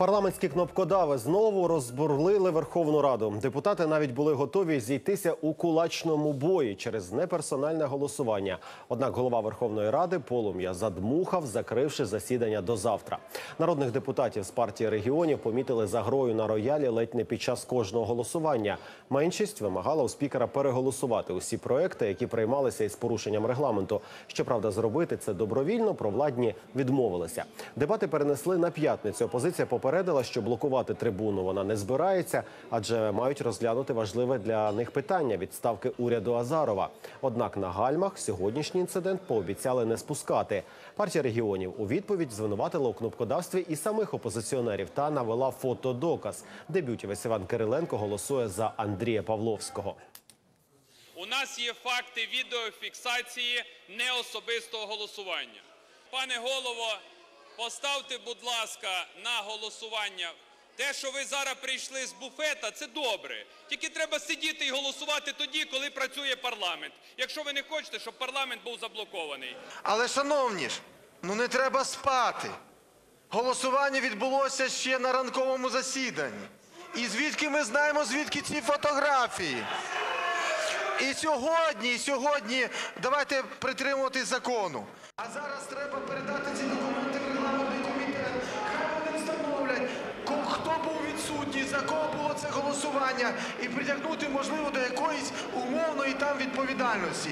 Парламентські кнопкодави знову розбурлили Верховну Раду. Депутати навіть були готові зійтися у кулачному бої через неперсональне голосування. Однак голова Верховної Ради полум'я задмухав, закривши засідання до завтра. Народних депутатів з партії регіонів помітили за грою на роялі ледь не під час кожного голосування. Меншість вимагала у спікера переголосувати усі проекти, які приймалися із порушенням регламенту. Щоправда, зробити це добровільно провладні відмовилися. Дебати перенесли на п'ятницю. Опозиція попередила, що блокувати трибуну вона не збирається, адже мають розглянути важливе для них питання відставки уряду Азарова. Однак на гальмах сьогоднішній інцидент пообіцяли не спускати. Партія регіонів у відповідь звинуватила у кнопкодавстві і самих опозиціонерів та навела фотодоказ. Дебютівець Іван Кириленко голосує за Андрія Павловського. У нас є факти відеофіксації неособистого голосування. Пане голово, поставте, будь ласка, на голосування. Те, що ви зараз прийшли з буфета, це добре. Тільки треба сидіти і голосувати тоді, коли працює парламент. Якщо ви не хочете, щоб парламент був заблокований. Але, шановні ж, ну не треба спати. Голосування відбулося ще на ранковому засіданні. І звідки ми знаємо, звідки ці фотографії? І сьогодні, і сьогодні давайте притримуватись закону. А зараз треба передати за кого було це голосування, і притягнути, можливо, до якоїсь умовної там відповідальності.